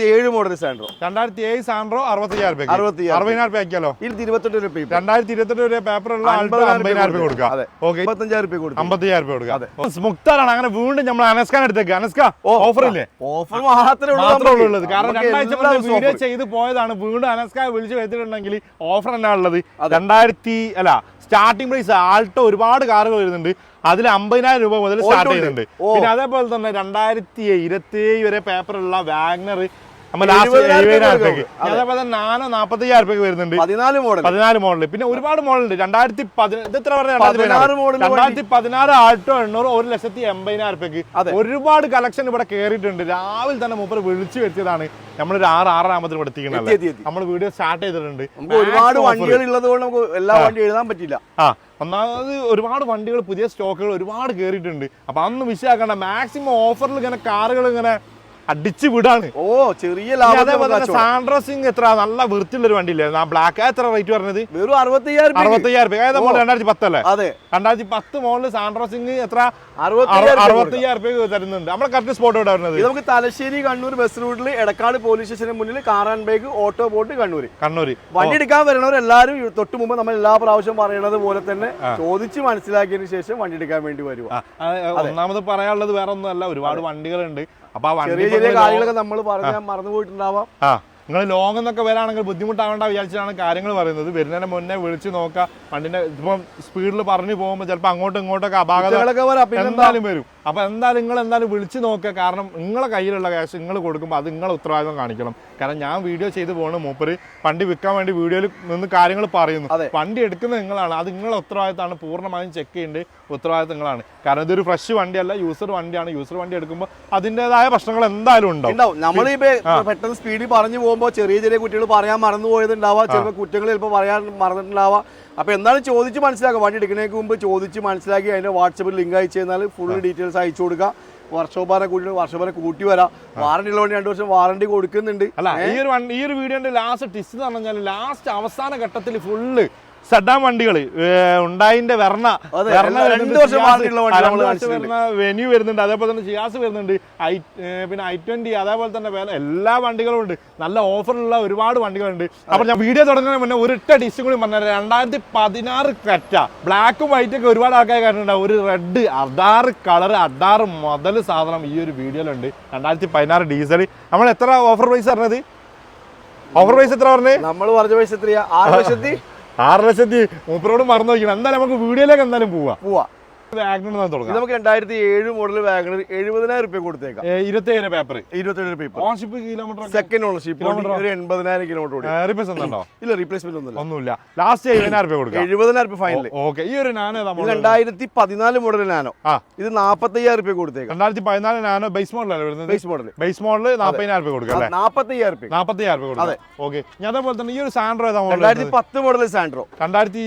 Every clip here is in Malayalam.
ഏഴ് മോഡൽ സാൻഡ്രോ രണ്ടായിരത്തി ഏഴ് സാൻഡ്രോ അറുപത്തയ്യായിരം രൂപ അറുപതിനായിരം രൂപ ആക്കിയാലോ ഇരുപത്തെട്ട് രൂപ രണ്ടായിരത്തി ഇരുപത്തെട്ട് രൂപ പേപ്പറുള്ള അമ്പതിനായിരം രൂപ കൊടുക്കാം. അതെ. ഓക്കെ. മുപ്പത്തഞ്ചായിരം രൂപ രൂപ മുക്താറാണ്. അങ്ങനെ വീണ്ടും നമ്മൾ അനസ്കാൻ എടുത്തേക്ക്. അനസ്ക ഓഫർ ഇല്ലേ? ഓഫർ മാത്രമേ ഉള്ളത് കാരണം രണ്ടാഴ്ച വീഡിയോ. ചെയ്ത് പോയതാണ്. വീണ്ടും അനസ്ക വിളിച്ചു വരുത്തിട്ടുണ്ടെങ്കിൽ ഓഫർ എന്നാ ഉള്ളത് രണ്ടായിരത്തി അല്ല സ്റ്റാർട്ടിംഗ് പ്രൈസ് ആൾട്ടോ ഒരുപാട് കാറുകൾ വരുന്നുണ്ട്. അതിൽ അമ്പതിനായിരം രൂപ മുതൽ സ്റ്റാർട്ട് ചെയ്തിട്ടുണ്ട്. ചെയ്യുന്നുണ്ട് പിന്നെ അതേപോലെ തന്നെ രണ്ടായിരത്തി ഇരുപത്തി ഏഴ് വരെ പേപ്പറുള്ള വാഗ്നർ അതേപോലെ നാനോ നാപ്പത്തി അയ്യായിരം രൂപയ്ക്ക് വരുന്നുണ്ട്. പതിനാല് മോഡൽ പതിനാല് മോഡൽ പിന്നെ ഒരുപാട് മോഡൽ ഉണ്ട് രണ്ടായിരത്തി ഇത് എത്ര വണ്ടി. രണ്ടായിരത്തി പതിനാറ് ആൾട്ടോ എണ്ണൂറ് ഒരു ലക്ഷത്തി എൺപതിനായിരം രൂപയ്ക്ക്. അതെ. ഒരുപാട് കളക്ഷൻ ഇവിടെ കയറിയിട്ടുണ്ട് രാവിലെ തന്നെ മൂപ്പർ വിളിച്ചു വരുത്തിയതാണ്. നമ്മളൊരു ആറ് എത്തി, എത്തി, നമ്മൾ വീഡിയോ സ്റ്റാർട്ട് ചെയ്തിട്ടുണ്ട്. ഒരുപാട് വണ്ടികൾ ഉള്ളത് കൊണ്ട് നമുക്ക് എല്ലാ വണ്ടി എഴുതാൻ പറ്റില്ല ആ. ഒന്നാമത് ഒരുപാട് വണ്ടികൾ പുതിയ സ്റ്റോക്കുകൾ ഒരുപാട് കയറിയിട്ടുണ്ട് അപ്പോൾ അന്ന് വിഷയാക്കണ്ട മാക്സിമം ഓഫറിൽ ഇങ്ങനെ കാറുകൾ ഇങ്ങനെ അടിച്ചു വിടാണ്. ഓ ചെറിയ. സാൻഡ്രോ സിംഗ് എത്ര നല്ല വൃത്തിയുള്ള ഒരു വണ്ടിയില്ലായിരുന്നു ആ ബ്ലാക്ക് എത്ര റേറ്റ് പറഞ്ഞത്? വെറും അറുപത്തയ്യായിരം. അറുപത്തയ്യായിരം രൂപ ഏതാ മോഡൽ? രണ്ടായിരത്തി പത്തല്ലേ അതെ. രണ്ടായിരത്തി പത്ത് മോഡൽ സാൻഡ്രോ സിംഗ് എത്ര? അറുപത്തയ്യായിരം രൂപ തരുന്നുണ്ട്. നമ്മളെ കറക്റ്റ് സ്പോട്ട് എവിടെ വരുന്നത്? നമുക്ക് തലശ്ശേരി കണ്ണൂർ ബസ് റൂട്ടിൽ എടക്കാട് പോലീസ് സ്റ്റേഷന് മുന്നിൽ കാറാൻ ബേഗ് ഓട്ടോ ബോട്ട് കണ്ണൂർ കണ്ണൂർ വണ്ടി എടുക്കാൻ വരുന്നവർ എല്ലാവരും തൊട്ട് മുമ്പ് നമ്മൾ എല്ലാ പ്രാവശ്യം പറയുന്നത് പോലെ തന്നെ ചോദിച്ച് മനസ്സിലാക്കിയതിനു ശേഷം വണ്ടി എടുക്കാൻ വേണ്ടി വരുക ആ, ഒന്നാമത് പറയാനുള്ളത് വേറെ ഒന്നുമല്ല ഒരുപാട് വണ്ടികളുണ്ട്. അപ്പൊ ആ വണ്ടി ചെറിയ ചെറിയ കാര്യങ്ങളൊക്കെ നമ്മൾ പറഞ്ഞാൽ മറന്നു പോയിട്ടുണ്ടാവാം. നിങ്ങൾ ലോങ് എന്നൊക്കെ വരാണെങ്കിൽ ബുദ്ധിമുട്ടാവേണ്ട വിചാരിച്ചാണ് കാര്യങ്ങൾ പറയുന്നത്. വരുന്നതിന് മുന്നേ വിളിച്ചു നോക്കാം. വണ്ടിന്റെ ഇപ്പം സ്പീഡിൽ പറഞ്ഞു പോകുമ്പോൾ ചിലപ്പോൾ അങ്ങോട്ടും ഇങ്ങോട്ടൊക്കെ അപാകതകളൊക്കെ വരാം. പിന്നെന്താ എന്തായാലും നിങ്ങൾ എന്തായാലും വിളിച്ച് നോക്കുക. കാരണം നിങ്ങളെ കയ്യിലുള്ള ക്യാഷ് നിങ്ങൾ കൊടുക്കുമ്പോൾ അത് നിങ്ങളെ ഉത്തരവാദിത്വം കാണിക്കണം. കാരണം ഞാൻ വീഡിയോ ചെയ്ത് പോകണം മൂപ്പര് വണ്ടി വിൽക്കാൻ വേണ്ടി വീഡിയോയിൽ നിന്ന് കാര്യങ്ങൾ പറയുന്നു. അതെ. വണ്ടി എടുക്കുന്നത് നിങ്ങളാണ്. അത് നിങ്ങളെ ഉത്തരവാദിത്തമാണ് പൂർണമായും ചെക്ക് ചെയ്യേണ്ട ഉത്തരവാദിത്തം നിങ്ങളാണ്. കാരണം ഇതൊരു ഫ്രഷ് വണ്ടിയല്ല യൂസർ വണ്ടിയാണ്. യൂസർ വണ്ടി എടുക്കുമ്പോൾ അതിന്റെതായ പ്രശ്നങ്ങൾ എന്തായാലും ഉണ്ടാവും. നമ്മൾ പെട്ടെന്ന് സ്പീഡിൽ പറഞ്ഞു പോകുമ്പോൾ ചെറിയ ചെറിയ കുട്ടികൾ പറയാൻ മറന്നു പോയതുണ്ടാവാം. ചിലപ്പോൾ കുറ്റങ്ങൾ ചിലപ്പോൾ പറയാൻ മറന്നിട്ടുണ്ടാവാം. അപ്പൊ എന്താണ് ചോദിച്ച് മനസ്സിലാക്കുക വണ്ടി എടുക്കുന്നതിന് മുമ്പ് ചോദിച്ച് മനസ്സിലാക്കി അതിന്റെ വാട്സപ്പിൽ ലിങ്ക് അയച്ചു കഴിഞ്ഞാൽ ഫുൾ ഡീറ്റെയിൽസ് അയച്ചു കൊടുക്കുക വർഷോപ്പാനെ കൂട്ടി വർഷോപ്പാനെ കൂട്ടി വരാം. വാറണ്ടി ഉള്ള വണ്ടി രണ്ടു വർഷം വാറണ്ടി കൊടുക്കുന്നുണ്ട്. അല്ല ഈ ഒരു ഈ ഒരു വീഡിയോന്റെ ലാസ്റ്റ് ടിസ്റ്റ് എന്ന് പറഞ്ഞാൽ ലാസ്റ്റ് അവസാന ഘട്ടത്തിൽ ഫുള്ള് സെഡാൻ വണ്ടികൾ ഉണ്ടായിന്റെ വെർണ വെർണ വെന്യൂ വരുന്നുണ്ട് അതേപോലെ തന്നെ ജിയാസ് വരുന്നുണ്ട് ഐ പിന്നെ ഐ ട്വന്റി അതേപോലെ തന്നെ വേറെ എല്ലാ വണ്ടികളും ഉണ്ട്. നല്ല ഓഫറുള്ള ഒരുപാട് വണ്ടികളുണ്ട്. അപ്പോൾ ഞാൻ വീഡിയോ തുടങ്ങുന്നതിന് മുന്നേ ഒരിട്ട ഒറ്റ കൂടി പറഞ്ഞു രണ്ടായിരത്തി പതിനാറ് കറ്റ ബ്ലാക്കും വൈറ്റ് ഒക്കെ ഒരുപാട് ആൾക്കാർ കണ്ടിട്ടുണ്ടാവും ഒരു റെഡ് അതാറ് കളർ അതാറ് മുതൽ സാധനം ഈ ഒരു വീഡിയോയിലുണ്ട്. രണ്ടായിരത്തി പതിനാറ് ഡീസൽ നമ്മൾ എത്ര ഓഫർ പ്രൈസ് പറഞ്ഞത്? ഓഫർ പ്രൈസ് എത്ര പറഞ്ഞത്? നമ്മൾ പറഞ്ഞ പൈസ എത്രയാ? ആറ് ലക്ഷത്തി ആറ് ലക്ഷത്തി മൂപ്പരോട് മറന്നു നോക്കണം എന്തായാലും നമുക്ക് വീഡിയോയിലേക്ക് എന്തായാലും പോവാ. പോവാ. നമുക്ക് രണ്ടായിരത്തി ഏഴ് മോഡൽ വാഗണർ എഴുപതിനായിരം റുപ്യ കൊടുത്തേക്കാം. ഇരുപത്തേഴ് പേപ്പർ ഇരുപത്തേഴ് paper ownership kilometre second ownership ഒരു എൺപതിനായിരം കിലോമീറ്റർ റിപ്പേഴ്സ് എന്തുണ്ടോ ഇല്ല റീപ്ലേസ്മെന്റ് ഒന്നുമില്ല. ഒന്നുമില്ല. ലാസ്റ്റ് എഴുപതിനായിരം രൂപ കൊടുക്കാം. എഴുപതിനായിരം റുപ്യ ഫൈനൽ ഓക്കെ. ഈ ഒരു നാനോ രണ്ടായിരത്തി പതിനാല് മോഡൽ നാനോ. ആ. ഇത് നാപ്പത്തയ്യായിരം റുപ്യ കൊടുത്തേക്കാം. രണ്ടായിരത്തി പതിനാല് നാനോ ബേസ് മോഡലല്ലേ വരുന്നത്? ബേസ് മോഡൽ ബേസ് മോഡൽ നാൽപ്പതിനായിരം രൂപ കൊടുക്കാം അല്ലേ? രൂപ റുപ്യ നാൽപ്പത്തയ്യായിരം രൂപ കൊടുക്കാം. ഓക്കെ. ഞാൻ അതേപോലെ തന്നെ ഈ ഒരു സാൻഡ്രോ ഏതാ model രണ്ടായിരത്തി പത്ത് മോഡൽ സാൻഡ്രോ രണ്ടായിരത്തി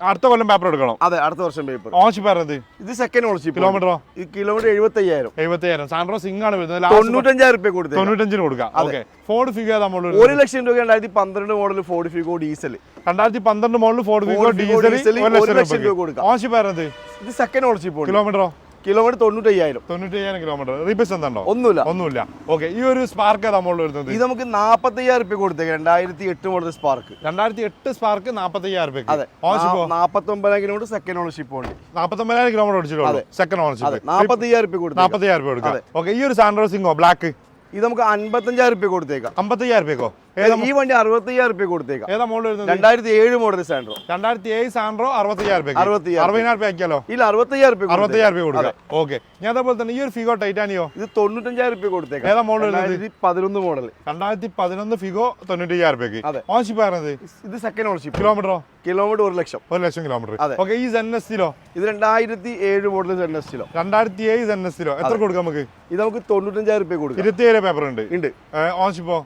അടുത്ത കൊല്ലം പേപ്പർ എടുക്കണം. അതെ അടുത്ത വർഷം പേപ്പർ ഓൺഷിപ്പ് വരുന്നത് ഇത്? സെക്കൻഡ് ഓണർഷിപ്പ് കിലോമീറ്ററോ ഈ കിലോമീറ്റർ എഴുപത്തി അയ്യായിരം സാൻഡ്രോ സിംഗ് ആണ് വരുന്നത് തൊണ്ണൂറ്റഞ്ചായിരം റുപ്യ കൊടുത്തേക്കാം. തൊണ്ണൂറ്റഞ്ചിന് കൊടുക്കാം. ഓക്കെ ഫോർഡ് ഫിഗർ നമ്മൾ ഒരു ലക്ഷം രൂപ രണ്ടായിരത്തി പന്ത്രണ്ട് മോഡൽ ഫോർഡ് ഫിഗോ ഡീസൽ രണ്ടായിരത്തി പന്ത്രണ്ട് മോഡൽ ഫോർഡ് ഫിഗോ ഡീസൽ ഒരു ലക്ഷം ലക്ഷം രൂപ കൊടുക്കാം. ഓൺഷിപ്പ് വരുന്നത് ഇത്? സെക്കൻഡ് ഓണർഷിപ്പ് കിലോമീറ്ററോ കിലോമീറ്റർ തൊണ്ണൂറ്റയ്യായിരം. തൊണ്ണൂറ്റി അയ്യായിരം കിലോമീറ്റർ റീപേസ് എന്താണോ ഒന്നുമില്ല. ഒന്നുമില്ല. ഓക്കെ ഈ ഒരു സ്പാർക്ക് നമ്മൾ വരുന്നത്? ഇത് നമുക്ക് നാപ്പത്തയ്യായിരം റുപ്യ കൊടുത്തേക്കാം. രണ്ടായിരത്തി എട്ട് മോഡൽ സ്പാർക്ക് രണ്ടായിരത്തി എട്ട് സ്പാർക്ക് നാൽപ്പത്തി അയ്യായിരം രൂപയ്ക്ക് അതെ ഓൺഷിപ്പോ നാപ്പത്തി ഒമ്പതായിരം കിലോമീറ്റർ സെക്കൻഡ് ഓണർഷിപ്പ് ഉണ്ട് നാൽപ്പത്തൊമ്പതിനായിരം കിലോമീറ്റർ ഓടിച്ചിട്ടുള്ളൂ. സെക്കൻഡ് ഓണർഷിപ്പ് നാപ്പത്തയ്യായിരം റുപ്യ കൊടുത്തു നാൽപ്പത്തി അയ്യായിരം രൂപ കൊടുക്കാം ഓക്കെ ഈ ഒരു സാൻഡ്രോസിംഗോ ബ്ലാക്ക് ഇത് നമുക്ക് അൻപത്തഞ്ചായിരം റുപ്യ കൊടുത്തേക്കാം. അമ്പത്തി അയ്യായിരം രൂപയ്ക്കോ ഏതാ ഈ വണ്ടി അറുപത്തി അയ്യായിരം റുപ്യ കൊടുത്തേക്കാം. ഏതാ മോഡൽ വരുന്നത്? രണ്ടായിരത്തി ഏഴ് മോഡൽ സാൻഡ്രോ. രണ്ടായിരത്തി ഏഴ് സാൻഡ്രോ അറുപത്തി അയ്യായിരം അറുപതിനായിരം ആക്കിയാലോ? ഇല്ല അറുപത്തയ്യായിരം റുപ്യ കൊടുത്തേക്കാം. അറുപത്തി അയ്യായിരം കൊടുക്കാം. ഓക്കെ. ഞാൻ അതേപോലെ തന്നെ ഈ ഒരു ഫിഗോ ടൈറ്റാനിയോ ഇത് തൊണ്ണൂറ്റഞ്ചായിരം റുപ്യ കൊടുത്തേക്കാം. ഏതാ മോഡൽ വരുന്നത്? പതിനൊന്ന് മോഡൽ രണ്ടായിരത്തി പതിനൊന്ന് ഫിഗോ തൊണ്ണൂറ്റി അയ്യായിരം രൂപയ്ക്ക് അതെ. ഓൺഷിപ്പ് പറയുന്നത് ഇത് സെക്കൻഡ് ഓൺഷിപ്പ് കിലോമീറ്ററോ കിലോമീറ്റർ ഒരു ലക്ഷം. ഒരു ലക്ഷം കിലോമീറ്റർ അതെ. ഓക്കെ ഈ എസ് ഇത് രണ്ടായിരത്തി ഏഴ് മോഡൽ നെസ്റ്റിലോ രണ്ടായിരത്തി ഏഴ് എസ് എത്ര കൊടുക്കാം നമുക്ക്? ഇത് നമുക്ക് തൊണ്ണൂറ്റഞ്ചായിരം റുപ്യ കൊടുക്കാം. ഇരുപത്തിയേഴ് പേപ്പർ ഉണ്ട്. ഉണ്ട് ഓൺഷിപ്പോ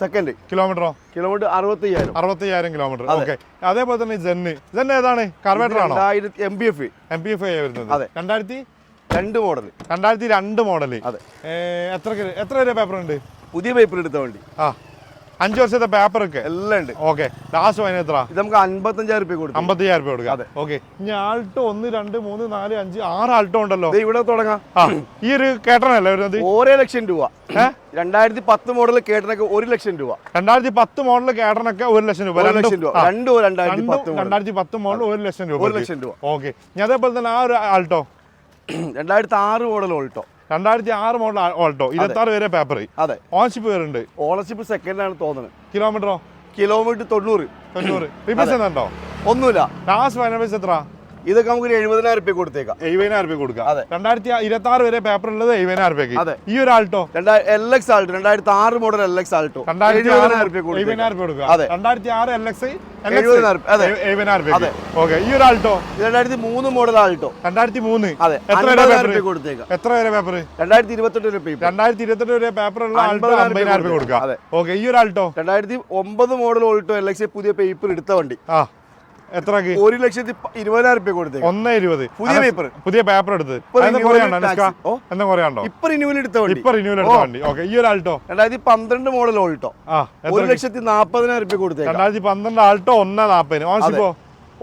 സെക്കൻഡ് കിലോമീറ്ററോ കിലോമീറ്റർ അറുപത്തയ്യായിരം. അറുപത്തി അയ്യായിരം കിലോമീറ്റർ ഓക്കെ അതേപോലെ തന്നെ ജെന്ന് ജെന്ന് ഏതാണ്? കാർബേറ്റർ ആണോ? M P F M P F വരുന്നത്. അതെ. രണ്ടായിരത്തി? രണ്ട് മോഡൽ രണ്ടായിരത്തി രണ്ട് മോഡൽ അതെ. എത്ര എത്ര വരെ പേപ്പർ ഉണ്ട്? പുതിയ പേപ്പർ എടുത്ത വണ്ടി. ആ. അഞ്ച് വർഷത്തെ പേപ്പർ ഒക്കെ? എല്ലാം ഉണ്ട്. ഓക്കെ ലാസ്റ്റ് ഫൈൻ എത്ര? ഇത് നമുക്ക് അമ്പത്തഞ്ചായിരം റുപ്യ കൊടുക്കും. അമ്പത്തഞ്ചായിരം രൂപ കൊടുക്കാം. അതെ. ഓക്കെ ഇനി ആൾട്ടോ ഒന്ന് രണ്ട് മൂന്ന് നാല് അഞ്ച് ആറ് ആൾട്ടോ ഉണ്ടല്ലോ. ഇവിടെ തുടങ്ങാം. ഈ ഒരു കേട്ടണല്ലേ വരുന്നത് ഓരോ ലക്ഷം രൂപ? രണ്ടായിരത്തി പത്ത് മോഡൽ കേട്ടനൊക്കെ ഒരു ലക്ഷം രൂപ. രണ്ടായിരത്തി പത്ത് മോഡൽ കേട്ടനൊക്കെ ഒരു ലക്ഷം രൂപ. ഒരു ലക്ഷം രൂപ. രണ്ടും രണ്ടായിരത്തി പത്ത് മോഡൽ ഒരു ലക്ഷം രൂപ. ഒരു ലക്ഷം രൂപ. ഓക്കെ ഞാൻ അതേപോലെ തന്നെ ആ ഒരു ആൾട്ടോ രണ്ടായിരത്തി ആറ് മോഡൽ ഓൾട്ടോ രണ്ടായിരത്തി ആറ് മോഡൽ ഓൾട്ടോ ഇരുപത്തി ആറ് വരെ പേപ്പർ അതെ. ഓണർഷിപ്പ് വരുന്നുണ്ട് ഓണർഷിപ്പ് സെക്കൻഡ് ആണ് തോന്നുന്നത് കിലോമീറ്ററോ കിലോമീറ്റർ തൊണ്ണൂറ്. തൊണ്ണൂറ്. ഉണ്ടോ? ഒന്നുമില്ല. ലാസ്റ്റ് ഫൈനൽ പൈസ എത്ര ഇതൊക്കെ നമുക്ക് ഒരു എഴുപതിനായിരം റുപ്യ കൊടുത്തേക്കാം. എഴുപതിനായിരം രൂപ കൊടുക്കാം. അതെ. രണ്ടായിരത്തി ഇരുപത്തി ആറ് വരെ പേപ്പർ ഉള്ളത് എഴുപതിനായിരം അതെ. രൂപയ്ക്ക് ഈ ഒരു ആൾട്ടോ എൽ എക്സ് ആൾട്ടോ രണ്ടായിരത്തി ആറ് മോഡൽ എൽ എക്സ് ആൾട്ടോ രണ്ടായിരത്തി എഴുപതിനായിരം റുപ്യ കൊടുക്കുക. അതെ. രണ്ടായിരത്തി ആറ് എൽ എക്സ് അതെ. അതെ. ഈ ഒരു ആൾട്ടോ രണ്ടായിരത്തി മൂന്ന് മോഡൽ ആൾട്ടോ രണ്ടായിരത്തി മൂന്ന് അതെ. എത്ര വരെ പേപ്പർ കൊടുത്തേക്കാം. എത്ര വരെ പേപ്പർ രണ്ടായിരത്തി ഇരുപത്തെട്ട് റുപ്യ രണ്ടായിരത്തി ഇരുപത്തെട്ട് വരെ പേപ്പർ ഉള്ള ആൾട്ടോ അമ്പതിനായിരം രൂപ കൊടുക്കാം കൊടുക്കുക. അതെ. ഓക്കെ ഈ ഒരു ആൾട്ടോ രണ്ടായിരത്തി ഒമ്പത് മോഡൽ ഓൾട്ടോ എൽ എക്സ് പുതിയ പേപ്പർ എടുത്ത വണ്ടി. ആ എത്രക്ക് ഒരു ലക്ഷത്തി ഇരുപതിനായിരം രൂപ കൊടുത്തേക്കാം. ഒന്ന് ഇരുപത്. പുതിയ പേപ്പർ പുതിയ പേപ്പർ എടുത്ത്. എന്താ കുറയാണ്ടോ ഇപ്പൊ റിന്യൂവൽ എടുത്ത വണ്ടി. ഇപ്പൊ റിന്യൂവൽ എടുത്ത വണ്ടി. ഓക്കെ ഈ ഒരു ആൾട്ടോ? രണ്ടായിരത്തി പന്ത്രണ്ട് മോഡൽ ഓൾട്ടോ ആ ഒരു ലക്ഷത്തി നാപ്പതിനായിരം രൂപ കൊടുത്തേക്കാം. രണ്ടായിരത്തി പന്ത്രണ്ട് ആൾട്ടോ ഒന്ന് നാപ്പതിന്. ഓൺഷിപ്പോ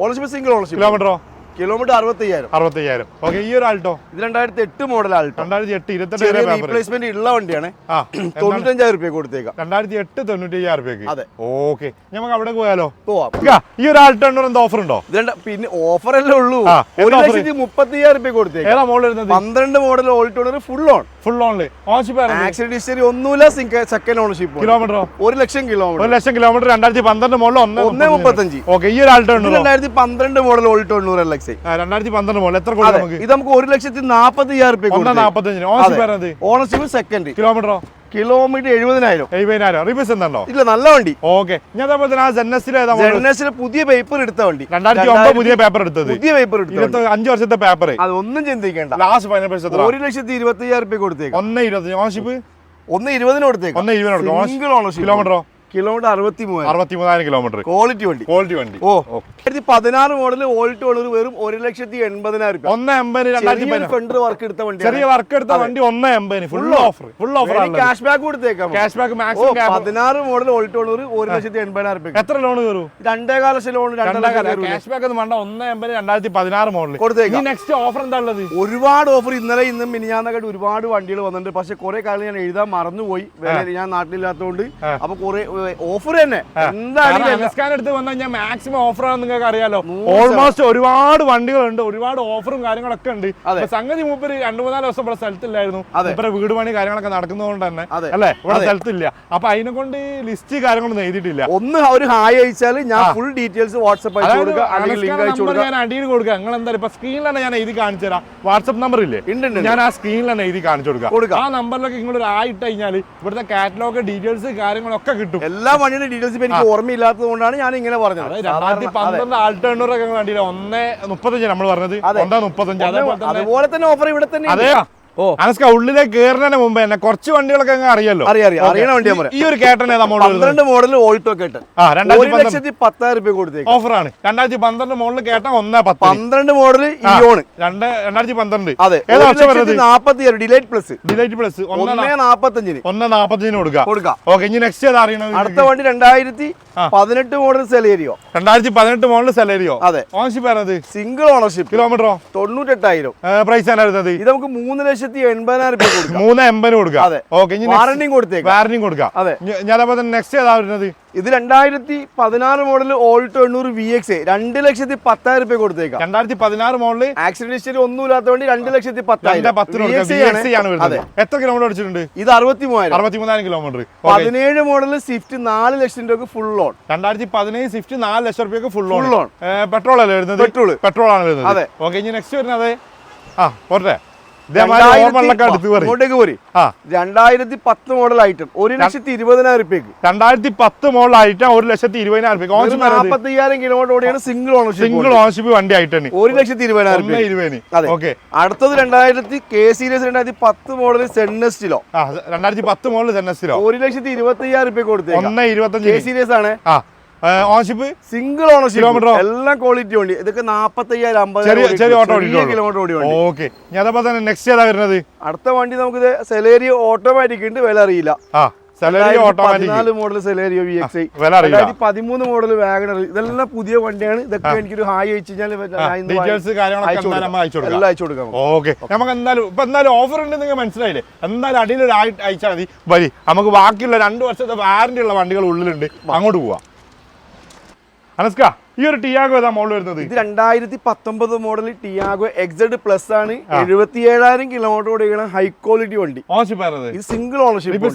ഓണർഷിപ്പ് സിംഗിൾ ഓണർഷിപ്പ് കിലോമീറ്ററോ കിലോമീറ്റർ അറുപത്തയ്യായിരം. അറുപത്തയ്യായിരം. ഓക്കെ ഈ ഒരു ആൾട്ടോ? ഇത് രണ്ടായിരത്തി എട്ട് മോഡൽ ആൾട്ടോ രണ്ടായിരത്തി എട്ട് ഇരുപത്തെട്ട് റീപ്ലേസ്മെന്റ് ഉള്ള വണ്ടിയാണ്. തൊണ്ണൂറ്റഞ്ചായിരം റുപ്യ കൊടുത്തേക്കാം. രണ്ടായിരത്തി എട്ട് തൊണ്ണൂറ്റി അയ്യായിരം രൂപയ്ക്ക് അതെ. ഓക്കെ നമുക്ക് അവിടെ പോയാലോ? പോവാം. ഈ ഒരു ആൾട്ടോ എന്താ ഓഫർ ഉണ്ടോ? ഇത് പിന്നെ ഓഫർ അല്ലേ ഉള്ളൂ. ഒരു ലക്ഷത്തി മുപ്പത്തയ്യായിരം റുപ്യ കൊടുത്തേക്കാം. പന്ത്രണ്ട് model Alto full on full ownership accident history ഒന്നുമില്ല സെക്കൻഡ് ഓണർഷിപ്പ് കിലോമീറ്ററോ ഒരു ലക്ഷം കിലോമീറ്റർ ഒരു ലക്ഷം കിലോമീറ്റർ രണ്ടായിരത്തി പന്ത്രണ്ട് മോഡൽ ഒന്ന് മുപ്പത്തഞ്ച്. ഓക്കെ ഈ ഒരു ആൾട്ടോ രണ്ടായിരത്തി പന്ത്രണ്ട് മോഡൽ ഓൾട്ടോ എണ്ണൂറ് എൽ എക്സ് രണ്ടായിരത്തി പന്ത്രണ്ട് മോളിൽ എത്ര കൊടുക്കും അതെ നമുക്ക്? ഇത് നമുക്ക് ഒരു ലക്ഷത്തി അയ്യായിരം റുപ്യ ഒന്ന് ഓണർഷിപ്പ് സെക്കൻഡ് കിലോമീറ്ററോ കിലോമീറ്റർ എഴുപതിനായിരം. ഇല്ല നല്ല വണ്ടി. ഓക്കെ. ഞാൻ അതേപോലെ തന്നെ ആ ജെന്നസിലെ പുതിയ പേപ്പർ എടുത്ത വണ്ടി. രണ്ടായിരത്തി ഒമ്പത് പുതിയ പേപ്പർ എടുത്തത്. പുതിയ പേപ്പർ എടുത്തത് അഞ്ച് വർഷത്തെ പേപ്പർ അതൊന്നും ചിന്തിക്കേണ്ട. ലാസ്റ്റ് ഫൈനൽ എത്ര? ഒരു ലക്ഷത്തി ഇരുപത്തി അയ്യായിരം റുപ്യ കൊടുത്തേക്കാം. ഒന്ന് ഇരുപത്തി ഓണർഷിപ്പ്? ഒന്ന് ഇരുപതിന് കൊടുത്തേക്കാം. ഒന്ന് ഇരുപതിന് കൊടുക്കാം ഓണർഷിപ്പ് കിലോമീറ്ററോ കിലോമീറ്റർ അറുപത്തി മൂവായിരം അറുപത്തി മൂവായിരം കിലോമീറ്റർ. ക്വാളിറ്റി വണ്ടി. ക്വാളിറ്റി വണ്ടി. ഓ രണ്ടായിരത്തി പതിനാറ് മോഡൽ ഓൾട്ട് ഉള്ളത് വെറും ഒരു ലക്ഷത്തി എൺപതിനായിരം ഒന്ന് എൺപത് രണ്ടായിരത്തി വർക്ക് എടുത്ത വണ്ടി ചെറിയ വർക്ക് എടുത്ത വണ്ടി ഒന്ന് എൺപതിന്. Full offer full offer cash back കൊടുത്തേക്കാം. ക്യാഷ് ബാക്ക് മാക്സിമം പതിനാറ് മോഡൽ ഓൾട്ട് ഉള്ളത് ഒരു ലക്ഷത്തി എൺപതിനായിരം രൂപ എത്ര ലോൺ കയറും? രണ്ടേകാല ലക്ഷം ലോൺ. ക്യാഷ് ബാക്ക് ഒന്നും വേണ്ട. ഒന്ന് എൺപത് രണ്ടായിരത്തി പതിനാറ് മോഡൽ കൊടുത്തേക്കാം. നെക്സ്റ്റ് ഓഫർ എന്താ ഉള്ളത്? ഒരുപാട് ഓഫർ ഇന്നലെ ഇന്നും മിനിഞ്ഞാന്നൊക്കെ ഒരുപാട് വണ്ടികൾ വന്നിട്ടുണ്ട്. പക്ഷെ കുറെ കാലം ഞാൻ എഴുതാൻ മറന്നുപോയി. ഞാൻ നാട്ടിലില്ലാത്തതുകൊണ്ട്. അപ്പൊ കുറെ ഓഫർ തന്നെ. എന്താണ് എടുത്ത് വന്നാൽ ഞാൻ മാക്സിമം ഓഫർ ആണെന്ന് നിങ്ങൾക്ക് അറിയാലോ. ഓൾമോസ്റ്റ് ഒരുപാട് വണ്ടികളുണ്ട് ഒരുപാട് ഓഫറും കാര്യങ്ങളൊക്കെ ഉണ്ട്. സംഗതി മൂപ്പര് രണ്ടു മൂന്നാൽ ദിവസം ഇവിടെ സ്ഥലത്തില്ലായിരുന്നു. ഇപ്പൊ വീട് പണി കാര്യങ്ങളൊക്കെ നടക്കുന്നതുകൊണ്ട് തന്നെ. അല്ലേ? ഇവിടെ. സ്ഥലത്തില്ല. അപ്പൊ അതിനെ കൊണ്ട് ലിസ്റ്റ് കാര്യങ്ങളൊന്നും എഴുതിയിട്ടില്ല. ഒന്ന് ഒരു ഹായ് അയച്ചാൽ ഞാൻ ഫുൾ ഡീറ്റെയിൽസ് വാട്സപ്പ് അയച്ചു കൊടുക്കുക കൊടുക്കുക. ഞാൻ അടിയിൽ കൊടുക്കുക. നിങ്ങൾ എന്തായാലും ഇപ്പൊ സ്ക്രീനിൽ തന്നെ ഞാൻ എഴുതി കാണിച്ചു തരാം. വാട്സപ്പ് നമ്പർ ഇല്ലേ. ഞാൻ ആ സ്ക്രീനിൽ തന്നെ എഴുതി കാണിച്ചു കൊടുക്കാം കൊടുക്കാം. ആ നമ്പറിലൊക്കെ നിങ്ങൾ ഒരു ആയിട്ട് കഴിഞ്ഞാൽ ഇവിടുത്തെ കാറ്റലോഗ് ഡീറ്റെയിൽസ് കാര്യങ്ങളൊക്കെ കിട്ടും. എല്ലാ വണ്ടിയുടെ ഡീറ്റെയിൽസ് എനിക്ക് ഓർമ്മയില്ലാത്തത് കൊണ്ടാണ് ഞാൻ ഇങ്ങനെ പറഞ്ഞത് രണ്ടായിരത്തി പന്ത്രണ്ട് ആൾട്ടേണൂർ ഒക്കെ കണ്ടില്ല? ഒന്ന് മുപ്പത്തഞ്ച് നമ്മൾ പറഞ്ഞത്. അതെ. ഒന്നാ മുപ്പത്തഞ്ച്. അതേപോലെ തന്നെ ഓഫർ ഇവിടെ തന്നെ അനസ്ക ഉള്ളിലേക്ക് കയറുന്നതിന് മുമ്പ് തന്നെ കുറച്ച് വണ്ടികളൊക്കെ അങ്ങ് അറിയാലോ? അറിയാം വണ്ടി ഈ- ഒരു കേട്ടൻ ഏതാ മോഡൽ പന്ത്രണ്ട് മോഡൽ ഓൾട്ടോ കേട്ടൻ. ലക്ഷത്തി പത്തായിരം രൂപ കൊടുത്തേക്ക്. ഓഫറാണ്. രണ്ടായിരത്തി പന്ത്രണ്ട് മോഡൽ കേട്ട ഒന്നേ പത്ത്. പന്ത്രണ്ട് മോഡൽ രണ്ട് രണ്ടായിരത്തി പന്ത്രണ്ട്. അതെ നാപ്പത്തി ഡിലൈറ്റ് പ്ലസ്. Delight plus. ഒന്ന് നാപ്പത്തഞ്ചിന്. ഒന്ന് നാപ്പത്തഞ്ചിന് കൊടുക്കുക കൊടുക്കാം. ഓക്കെ ഇനി നെക്സ്റ്റ് ഏതാ അറിയണത്? അടുത്ത വണ്ടി രണ്ടായിരത്തി. പതിനെട്ട് മോഡൽ സെലേരിയോ രണ്ടായിരത്തി പതിനെട്ട് മോഡൽ സെലേരിയോ അതെ. ഓണർഷിപ്പ് സിംഗിൾ ഓണർഷിപ്പ് കിലോമീറ്ററോ തൊണ്ണൂറ്റെട്ടായിരം. പ്രൈസ് ആണ് ഇത് നമുക്ക് മൂന്ന് ലക്ഷത്തി എൺപതിനായിരം രൂപ കൊടുക്കാം. മൂന്ന് എൺപതിന് കൊടുക്കുക അതെ. ഓക്കെ ഇനി വാറണ്ടിയും കൊടുത്തേക്കാം. കൊടുക്കുക അതെ. തന്നെ നെക്സ്റ്റ് ഏതാ വരുന്നത്? ഇത് രണ്ടായിരത്തി പതിനാറ് മോഡൽ ഓൾട്ടോ എണ്ണൂറ് വി എക്സ് രണ്ട് ലക്ഷത്തി പത്തായിരം രൂപ കൊടുത്തേക്കാം. രണ്ടായിരത്തി പതിനാറ് മോഡൽ ആക്സിഡന്റ് ഹിസ്റ്ററി ഒന്നും ഇല്ലാത്ത വണ്ടി രണ്ട് ലക്ഷത്തി പത്തായിരം എത്ര കിലോമീറ്റർ അടിച്ചിട്ടുണ്ട്? ഇത് അറുപത്തി മൂവായിരം അറുപത്തിമൂന്നായിരം കിലോമീറ്റർ പതിനേഴ് മോഡൽ സ്വിഫ്റ്റ് നാല് ലക്ഷം രൂപ ഫുൾ ലോൺ രണ്ടായിരത്തി പതിനേഴ് സ്വിഫ്റ്റ് നാല് ലക്ഷം രൂപയ്ക്ക് ഫുൾ ലോൺ പെട്രോൾ അല്ലേ വരുന്നത്? പെട്രോൾ പെട്രോൾ ആണ് വരുന്നത്. അതെ. ഓക്കെ ഇനി നെക്സ്റ്റ് വരുന്നത്? ആ പോട്ടെ. ആ രണ്ടായിരത്തി പത്ത് മോഡൽ ഐറ്റം ഒരു ലക്ഷത്തി ഇരുപതിനായിരം രൂപയ്ക്ക് രണ്ടായിരത്തി പത്ത് മോഡൽ ഐറ്റം ഒരു ലക്ഷത്തി ഇരുപതിനായിരം രൂപ ഓൺഷിപ്പ് അയ്യായിരം കിലോമീറ്റർ ഓടിയാണ് സിംഗിൾ ഓണർഷിപ്പ് സിംഗിൾ ഓണർഷിപ്പ് വണ്ടി ആയിട്ടാണ് ഒരു ലക്ഷത്തി ഇരുപതിനായിരം രൂപ ഇരുപതിന്. ഓക്കെ. അടുത്തത് രണ്ടായിരത്തി കെ സീരീസ് രണ്ടായിരത്തി പത്ത് മോഡൽ സെന്നസ്റ്റിലോ ആ രണ്ടായിരത്തി പത്ത് മോഡൽ സെന്നസ്റ്റിലോ ഒരു ലക്ഷത്തി ഇരുപത്തി അയ്യായിരം കൊടുത്തേ ഒന്ന് കെ സീരീസ് ആണ് ആ ഓൺഷിപ്പ് സിംഗിൾ ഓണർഷിപ്പ് കിലോമീറ്റർ എല്ലാം ക്വാളിറ്റി വണ്ടി. ഇതൊക്കെ നാപ്പത്തി അയ്യായിരം അമ്പത് കിലോമീറ്റർ ഓടി ഓക്കെ. ഞാൻ അതേപോലെ തന്നെ നെക്സ്റ്റ് ഏതാ വരുന്നത്? അടുത്ത വണ്ടി നമുക്ക് സെലേരി ഓട്ടോമാറ്റിക് ഉണ്ട്. വില അറിയില്ല. പതിനാല് model Celerio V X I പതിമൂന്ന് മോഡൽ വാഗണർ ഇതെല്ലാം പുതിയ വണ്ടിയാണ്. ഇതൊക്കെ എനിക്കൊരു ഹായ് അയച്ചു എല്ലാം അയച്ചു കൊടുക്കാം. ഓക്കെ. നമുക്ക് എന്തായാലും ഇപ്പൊ എന്തായാലും ഓഫർ ഉണ്ട് നിങ്ങൾ മനസ്സിലായില്ലേ? എന്തായാലും അടിയിൽ ഒരു അയച്ചാൽ മതി. വരി. നമുക്ക് ബാക്കിയുള്ള രണ്ട് വർഷത്തെ വാറന്റി ഉള്ള വണ്ടികൾ ഉള്ളിലുണ്ട്. അങ്ങോട്ട് പോവാം. അനസ്ക. ഈ ഒരു ടിയാഗോ ഏതാ മോഡൽ വരുന്നത്? ഇത് രണ്ടായിരത്തി പത്തൊമ്പത് മോഡൽ ടിയാഗോ എക്സഡ് പ്ലസ് ആണ്. എഴുപത്തി ഏഴായിരം കിലോമീറ്റർ ഓടിക്കുന്ന ഹൈ ക്വാളിറ്റി വണ്ടി. ഓണർഷിപ്പ് ഇത് സിംഗിൾ ഓണർഷിപ്പ്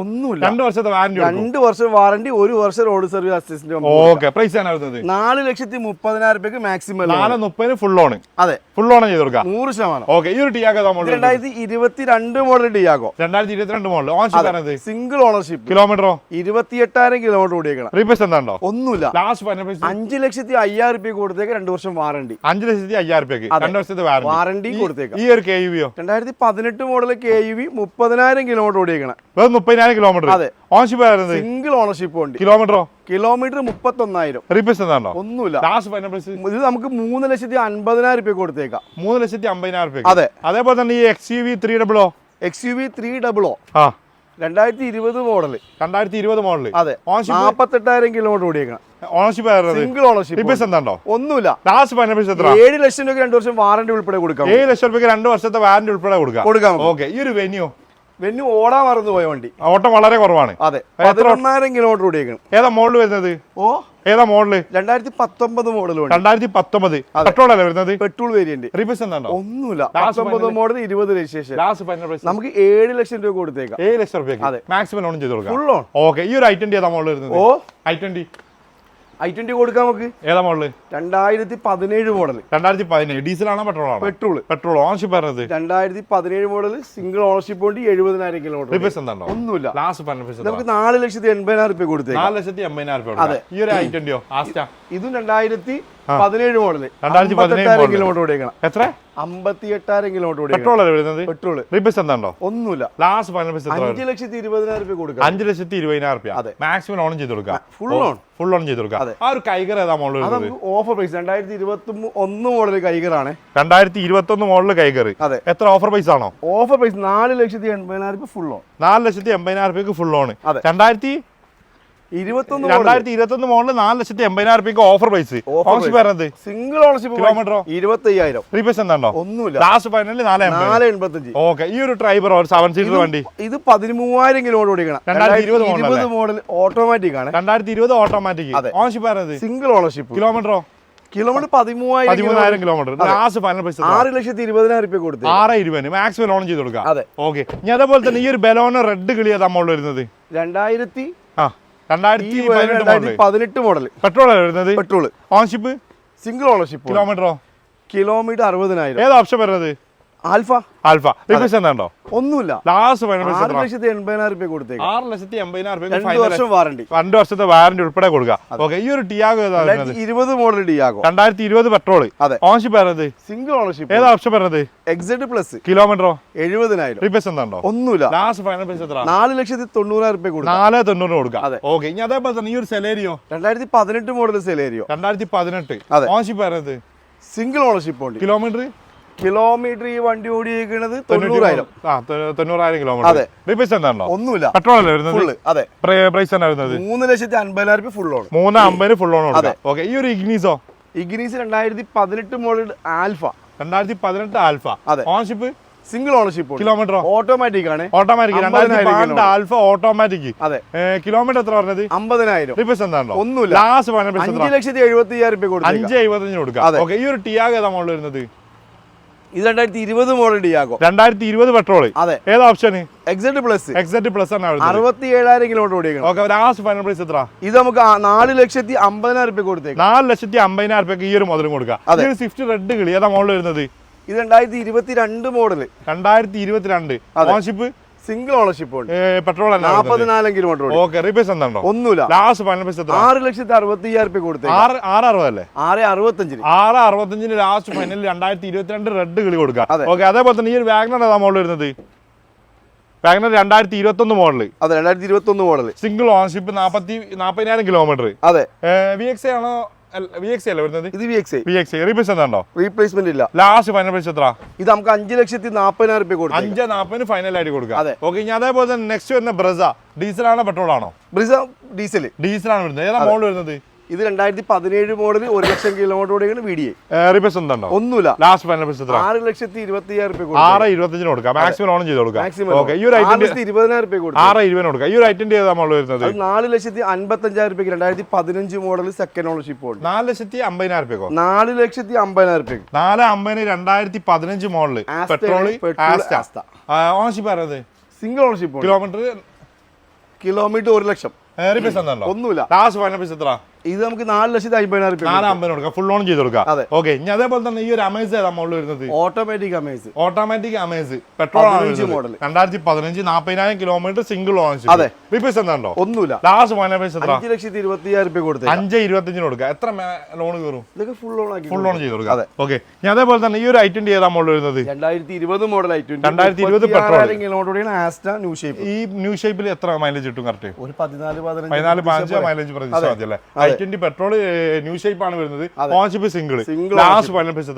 ഒന്നുമില്ല. രണ്ട് വർഷത്തെ വാറന്റി രണ്ട് വർഷം വാറണ്ടി ഒരു വർഷം road service assistant okay price നാല് ലക്ഷത്തി മുപ്പതിനായിരം രൂപയ്ക്ക് മാക്സിമം നാല് മുപ്പതിന് ഫുൾ ഓൺ അതെ. ഫുൾ ഓൺ ചെയ്ത് കൊടുക്കാം. നൂറ് ശതമാനം. ഓക്കെ ഈ ഒരു ടിയാഗോ മോഡൽ രണ്ടായിരത്തി ഇരുപത്തി രണ്ട് മോഡൽ ടിയാഗോ രണ്ടായിരത്തി ഇരുപത്തിരണ്ട് മോഡൽ ഓണർഷിപ്പ് സിംഗിൾ ഓണർഷിപ്പ് കിലോമീറ്ററോ ഇരുപത്തി എട്ടായിരം കിലോമീറ്റർ ഓടിയേക്കണം. റീപ്ലേസ് എന്താണോ? ഒന്നുമില്ല. ലാസ്റ്റ് അഞ്ച് ലക്ഷത്തി അയ്യായിരം രൂപ കൊടുത്തേക്ക് രണ്ട് വർഷം വാറണ്ടി അഞ്ച് ലക്ഷത്തി അയ്യായിരം രൂപയ്ക്ക് രണ്ട് വർഷത്തെ വാറണ്ടി കൊടുത്തേക്ക്. ഈ ഒരു കെ യു വിയോ രണ്ടായിരത്തി പതിനെട്ട് മോഡൽ കെ യു വി മുപ്പതിനായിരം കിലോമീറ്റർ ഓടിയേക്കണം. വെറും മുപ്പതിനായിരം കിലോമീറ്റർ അതെ. ഓണർഷിപ്പ് സിംഗിൾ ഓണർഷിപ്പ് ഉണ്ട് കിലോമീറ്ററോ കിലോമീറ്റർ മുപ്പത്തൊന്നായിരം. ഒന്നായിരം ഒന്നുമില്ല. ഇത് നമുക്ക് മൂന്ന് ലക്ഷത്തി അൻപതിനായിരം രൂപ കൊടുത്തേക്കാം. മൂന്ന് ലക്ഷത്തി അമ്പതിനായിരം രൂപയ്ക്ക്? അതെ. അതേപോലെ തന്നെ ഈ X U V three double o X U V three double o ആ. രണ്ടായിരത്തി ഇരുപത് മോഡൽ രണ്ടായിരത്തി ഇരുപത് മോഡൽ അതെ. നാപ്പത്തെട്ടായിരം കിലോമീറ്റർ ഓടിയേക്കണം സിംഗിൾ ഓണർഷിപ്പ് എന്താണോ ഒന്നുമില്ല ലാസ്റ്റ് എത്ര ഏഴ് ലക്ഷം രൂപ രണ്ട് വർഷം വാറണ്ടി ഉൾപ്പെടെ കൊടുക്കാം. ഏഴ് ലക്ഷം രൂപയ്ക്ക് രണ്ട് വർഷത്തെ വാറന്റി ഉൾപ്പെടെ കൊടുക്കാം. കൊടുക്കാം. ഓക്കെ ഈ ഒരു വെന്യൂ വെന്നു ഓടാൻ മറന്നു പോയ വണ്ടി. ഓട്ടം വളരെ കുറവാണ്. അതെ. പതിനൊന്നായിരം കിലോമീറ്റർ ഓടിയേക്കണം. ഏതാ മോഡൽ വരുന്നത്? ഓ? ഏതാ മോഡൽ രണ്ടായിരത്തി പത്തൊമ്പത് മോഡൽ രണ്ടായിരത്തി പത്തൊമ്പത് പെട്രോൾ അല്ലേ വരുന്നത്? പെട്രോൾ വേരിയന്റ് റീപ്ലേസ് എന്താണോ? ഒന്നുമില്ല. പത്തൊമ്പത് മോഡൽ ഇരുപത് രജിസ്ട്രേഷൻ നമുക്ക് ഏഴ് ലക്ഷം രൂപ കൊടുത്തേക്കാം. ഏഴ് ലക്ഷം രൂപ മാക്സിമം ലോൺ ചെയ്ത് കൊടുക്കാം. ഫുൾ ഓക്കെ ഈ ഒരു ഐ ട്വന്റി ഏതാ മോഡൽ വരുന്നത്? ഓ. ഐ ട്വന്റി ഐ ട്വന്റി കൊടുക്കാം നമുക്ക്. ഏതാ മോഡൽ രണ്ടായിരത്തി പതിനേഴ് മോഡൽ രണ്ടായിരത്തി പതിനേഴ്. ഡീസൽ ആണോ പെട്രോൾ ആണോ പെട്രോൾ പെട്രോൾ ഓണർഷിപ്പ് പറഞ്ഞത് രണ്ടായിരത്തി പതിനേഴ് മോഡൽ സിംഗിൾ ഓണർഷിപ്പ് കൊണ്ട് എഴുപതിനായിരം കിലോമീറ്റർ എന്താണോ? ഒന്നുമില്ല. ലാസ്റ്റ് പറഞ്ഞു നമുക്ക് നാല് ലക്ഷത്തി എൺപതിനായിരം രൂപ കൊടുത്തേക്കാം. നാല് ലക്ഷത്തി എൺപതിനായിരം രൂപ അതെ. ഈ ഒരു ഐ ട്വന്റിയോ? ആസ്റ്റ? ഇതും രണ്ടായിരത്തി പതിനേഴ് മോഡൽ രണ്ടായിരത്തി പതിനേഴ്. കിലോമീറ്റർ ഓടിയേക്കണം. എത്ര? അമ്പത്തി എട്ടായിരം കിലോമീറ്റർ ഓടിയേക്കണം. പെട്രോൾ വരുന്നത് എന്താണ്ടോ ഒന്നുമില്ല. ലാസ്റ്റ് ഫൈനൽ അഞ്ച് ലക്ഷത്തി ഇരുപതിനായിരം രൂപ കൊടുക്കാം അഞ്ച് ലക്ഷത്തി ഇരുപതിനായിരം രൂപ. അതെ. മാക്സിമം ലോൺ ചെയ്ത് കൊടുക്കാം. ഫുൾ ഓൺ ഫുൾ ലോൺ ചെയ്ത് കൊടുക്കാം. അതെ. ആ ഒരു കൈകർ ഏതാ മോഡൽ ഓഫർ പ്രൈസ് രണ്ടായിരത്തി ഇരുപത്തി ഒന്ന് മോഡൽ കൈകറാണ്. രണ്ടായിരത്തി ഇരുപത്തി ഒന്ന് മോഡൽ കൈകർ അതെ. എത്ര ഓഫർ പ്രൈസ് ആണോ? ഓഫർ പ്രൈസ് നാല് ലക്ഷത്തി എൺപതിനായിരം രൂപ ഫുൾ ഓൺ നാല് ലക്ഷത്തി എൺപതിനായിരം രൂപയ്ക്ക് ഫുൾ അതെ. രണ്ടായിരത്തി ഇരുപത്തൊന്ന് രണ്ടായിരത്തി ഇരുപത്തി മോഡൽ നാല് ലക്ഷത്തി എൺപതിനായിരം രൂപയ്ക്ക് ഓഫർ പ്രൈസ് വരുന്നത് സിംഗിൾ ഓണർഷിപ്പ് കിലോമീറ്ററോ? ഇരുപത്തി അയ്യായിരം റീപ്ലേസ് എന്താണോ? ഒന്നുമില്ല. ലാസ്റ്റ് ഫൈനലിൽ നാല് എൺപത്. നാല് എൺപത്തഞ്ച്. ഓക്കെ ഈ ഒരു ഡ്രൈവർ ഒരു സെവൻ സീറ്റർ വണ്ടി. ഇത് പതിമൂവായിരം കിലോമീറ്റർ ഓടിക്കണം. രണ്ടായിരത്തി ഇരുപത് മോഡൽ ഓട്ടോമാറ്റിക് ആണ്. രണ്ടായിരത്തി ഇരുപത് ഓട്ടോമാറ്റിക് വരുന്നത് സിംഗിൾ ഓണർഷിപ്പ് കിലോമീറ്ററോ കിലോമീറ്റർ പതിമൂവായിരം കിലോമീറ്റർ ലാസ്റ്റ് ഫൈനൽ പ്രൈസ് ആറ് ലക്ഷത്തി ഇരുപതിനായിരം രൂപ കൊടുത്തു. ആറ് ഇരുപതിന്. മാക്സിമം ലോൺ ചെയ്ത് കൊടുക്കാം അതെ. ഓക്കെ ഇനി അതേപോലെ തന്നെ ഈ ഒരു ബലോന റെഡ് കിളിയാ നമ്മൾ വരുന്നത്. രണ്ടായിരത്തി ആ. രണ്ടായിരത്തി പതിനെട്ട് മോഡൽ പെട്രോൾ വരുന്നത്? പെട്രോൾ ഓൺഷിപ്പ് സിംഗിൾ ഓണർഷിപ്പ് കിലോമീറ്ററോ കിലോമീറ്റർ അറുപതിനായിരം. ഏത് ഓപ്ഷൻ വരുന്നത്? ആൽഫ? ആൽഫ. റിപ്ലേസ് എന്താണ്ടോ ഒന്നുമില്ല. ലാസ്റ്റ് ആറ് ലക്ഷത്തി എൺപതിനായിരം രൂപ കൊടുത്തേക്ക്. ആറ് ലക്ഷത്തി എൺപതിനായിരം രണ്ട് വർഷം വാറണ്ടി രണ്ട് വർഷത്തെ വാറണ്ടി ഉൾപ്പെടെ കൊടുക്കുക ഓക്കെ ഈ ഒരു ടിയാഗോ ഇരുപത് മോഡൽ ടിയാഗോ. രണ്ടായിരത്തി ഇരുപത് പെട്രോൾ അതെ. ഓണർഷിപ്പ് പറഞ്ഞത് സിംഗിൾ ഓണർഷിപ്പ് ഏതാ ഓപ്ഷൻ പറഞ്ഞത് എക്സൈറ്റ് പ്ലസ് കിലോമീറ്ററോ എഴുപതിനായിരം. റിപ്ലേസ് എന്താണോ? ഒന്നുമില്ല. ലാസ്റ്റ് ഫൈനൽ പ്രൈസ് എത്ര നാല് ലക്ഷത്തി തൊണ്ണൂറായിരം രൂപ കൊടുക്കാം. നാല് തൊണ്ണൂറ് കൊടുക്കാം. അതെ. ഓക്കെ ഇനി അതേപോലെ തന്നെ ഈ ഒരു സെലേരിയോ രണ്ടായിരത്തി പതിനെട്ട് മോഡൽ സെലേരിയോ രണ്ടായിരത്തി പതിനെട്ട്. അതെ. ഓൺഷിപ്പ് വരുന്നത് സിംഗിൾ ഓണർഷിപ്പ് ഉണ്ട് കിലോമീറ്റർ കിലോമീറ്റർ ഈ വണ്ടി ഓടിയിരിക്കുന്നത് തൊണ്ണൂറായിരം. തൊണ്ണൂറായിരം കിലോമീറ്റർ ഒന്നുമില്ല. പെട്രോൾ അല്ലേ വരുന്നത്? അതെ. പ്രൈസ് തന്നെ വരുന്നത്? മൂന്ന് ലക്ഷത്തി അൻപതിനായിരം രൂപ ഫുൾ ഓൺ മൂന്ന് അമ്പതിന് ഫുൾ ഓൺ കൊടുക്കാം ഓക്കെ ഈ ഒരു ഇഗ്നീസോ ഇഗ്നീസ് രണ്ടായിരത്തി പതിനെട്ട് മോഡൽ ആൽഫ രണ്ടായിരത്തി പതിനെട്ട് ആൽഫ അതെ. ഓൺഷിപ്പ് സിംഗിൾ ഓണർഷിപ്പ് കിലോമീറ്റർ കിലോമീറ്ററോ ഓട്ടോമാറ്റിക് ആണ്. ഓട്ടോമാറ്റിക് ആൽഫ ഓട്ടോമാറ്റിക് അതെ. കിലോമീറ്റർ എത്ര പറഞ്ഞത്? അമ്പതിനായിരം. എന്താണോ ഒന്നുമില്ല. ലാസ്റ്റ് അഞ്ച് ലക്ഷത്തി എഴുപത്തി അയ്യായിരം രൂപ കൊടുത്തു അഞ്ച് എഴുപത്തഞ്ചിന് കൊടുക്കാം. ഈ ഒരു ടിയാഗ് ഏതാ മോഡൽ വരുന്നത്? ഇത് രണ്ടായിരത്തി ഇരുപത് മോഡൽ ഡിയാഗോ രണ്ടായിരത്തി ഇരുപത് പെട്രോൾ അതെ ഏത് option excite plus excite plus ആണ് അറുപത്തി ഏഴായിരം കിലോമീറ്റർ ഓടിക്കണം ഓക്കെ ലാസ്റ്റ് ഫൈനൽ പ്രൈസ് എത്ര ഇത് നമുക്ക് നാല് ലക്ഷത്തി അമ്പതിനായിരം രൂപ കൊടുത്തേക്ക് നാല് ലക്ഷത്തി അമ്പതിനായിരം രൂപയ്ക്ക് ഈ ഒരു മോഡലും കൊടുക്കാം. അതെ. ഈ ഒരു സ്വിഫ്റ്റ് റെഡ് കിളി ഏതാ മോഡൽ വരുന്നത്? ഇത് രണ്ടായിരത്തി ഇരുപത്തി രണ്ട് മോഡൽ രണ്ടായിരത്തി ഇരുപത്തിരണ്ട് ഓണർഷിപ്പ് ഓൺഷിപ്പ് സിംഗിൾ ഓണർഷിപ്പ് ഉണ്ട്. പെട്രോൾ നാൽപ്പതിനായിരം കിലോമീറ്റർ ഓക്കെ റീപേസ് എന്താണോ? ഒന്നുമില്ല. ലാസ്റ്റ് ഫൈനൽ പൈസ ആറ് ലക്ഷത്തി അറുപത്തി അയ്യായിരം രൂപ കൊടുത്തു ആറ് ആറ് അറുപതല്ലേ? ആറ് അറുപത്തഞ്ചിന്. ആറ് അറുപത്തഞ്ചിന് ലാസ്റ്റ് ഫൈനൽ രണ്ടായിരത്തി ഇരുപത്തിരണ്ട് റെഡ് കിളി കൊടുക്കാം. ഓക്കെ അതേപോലെ തന്നെ ഈ ഒരു വാഗ്നർ ഏതാ മോഡൽ വരുന്നത്? വാഗ്നർ രണ്ടായിരത്തി ഇരുപത്തി ഒന്ന് മോഡൽ അതെ രണ്ടായിരത്തി ഇരുപത്തി ഒന്ന് മോഡൽ സിംഗിൾ ഓണർഷിപ്പ് നാൽപ്പത്തി നാൽപ്പതിനായിരം കിലോമീറ്റർ അതെ വി എക്സ് ആണോ ഇത് റീപ്ലേസ്മെന്റ് ഇല്ല. ലാസ്റ്റ് ഫൈനൽ പ്രൈസ് എത്ര ഇത് നമുക്ക് അഞ്ച് ലക്ഷത്തി നാൽപ്പതിനായിരം റുപ്യ കൊടുത്തു അഞ്ച് നാൽപ്പതിന് ഫൈനൽ ആയിട്ട് കൊടുക്കുക അതെ. ഓക്കെ ഇനി അതേപോലെ തന്നെ നെക്സ്റ്റ് വരുന്ന ബ്രസ. ഡീസൽ ആണോ പെട്രോൾ ആണോ? ബ്രിസ ഡീസൽ ഡീസലാണ് വരുന്നത്. ഏതാ മോഡൽ വരുന്നത്? ഇത് രണ്ടായിരത്തി പതിനേഴ് മോഡൽ ഒരു ലക്ഷം കിലോമീറ്റർ ഓടിയാണ് വി ഡി ഐ റീപ്ലേസ് എന്താണ്ടോ ഒന്നുമില്ല. ലാസ്റ്റ് ഫൈനൽ പ്രൈസ് എത്ര ആറ് ലക്ഷത്തി ഇരുപത്തി അയ്യായിരം റുപ്യ ആറ് ഇരുപത്തഞ്ചിന് കൊടുക്കാം. മാക്സിമം ഓൺ ചെയ്ത് കൊടുക്കാം. മാക്സിമം ഈ ഒരു ഐറ്റം ഇരുപതിനായിരം ആറ് ഇരുപതിന് കൊടുക്കാം. ഈ ഒരു വരുന്നത്? നാല് ലക്ഷത്തി അൻപത്തഞ്ചായിരം രൂപയ്ക്ക് രണ്ടായിരത്തി പതിനഞ്ച് മോഡൽ സെക്കൻഡ് ഓണർഷിപ്പ് ഉണ്ട് നാല് ലക്ഷത്തി അമ്പതിനായിരം രൂപയ്ക്കോ നാല് ലക്ഷത്തി അമ്പതിനായിരം രൂപ നാല് അമ്പതിന് രണ്ടായിരത്തി പതിനഞ്ച് മോഡൽ പെട്രോൾ. ഓണർഷിപ്പ് ആരത് സിംഗിൾ ഓണർഷിപ്പ് കിലോമീറ്റർ കിലോമീറ്റർ ഒരു ലക്ഷം. ഒന്നുമില്ല. ലാസ്റ്റ് ഫൈനൽ എത്ര ഇത് നമുക്ക് നാല് ലക്ഷത്തി അമ്പതിനായിരം നാല് അമ്പതിന് കൊടുക്കാം. ഫുൾ ഓൺ ചെയ്ത് കൊടുക്കാം. അതെ. ഓക്കെ ഇനി അതേപോലെ തന്നെ ഈ ഒരു അമേസ് ഏതാ മോഡൽ വരുന്നത്? Automatic Amaze automatic Amaze petrol model 15 വരുന്നത്. model. രണ്ടായിരത്തി പതിനഞ്ച് നാൽപ്പതിനായിരം കിലോമീറ്റർ സിംഗിൾ അതെ. റീപേസ് എന്താണ്ടോ ഒന്നുമില്ല. ലാസ്റ്റ് ഫൈനൽ പൈസ എത്ര അഞ്ച് ലക്ഷത്തി ഇരുപത്തി രൂപ കൊടുത്തേ അഞ്ച് ഇരുപത്തഞ്ചിന് കൊടുക്കാം. എത്ര ലോൺ കയറും? ഇതൊക്കെ ഫുൾ ഓൺ ആക്കി ഫുൾ ഓൺ ചെയ്ത് കൊടുക്കാം. അതെ. ഓക്കെ ഞാൻ അതേപോലെ തന്നെ ഈ ഒരു ഐറ്റം ഏതാ മോഡൽ വരുന്നത്? രണ്ടായിരത്തി ഇരുപത് മോഡൽ ആയിട്ട് 2020 petrol kilometre Asta new shape ഈ ന്യൂ ഷേപ്പിൽ എത്ര മൈലേജ് കിട്ടും കറക്റ്റ് ഒരു പതിനാല് പതിനഞ്ച് പതിനാല് പതിനഞ്ച് മൈലേജ് പ്രതീക്ഷ. മതി അല്ലേ ട്വന്റി പെട്രോൾ ന്യൂ ഷേപ്പ് ആണ് വരുന്നത്. ഓൺഷിപ്പ് സിംഗിൾ ലാസ്റ്റ്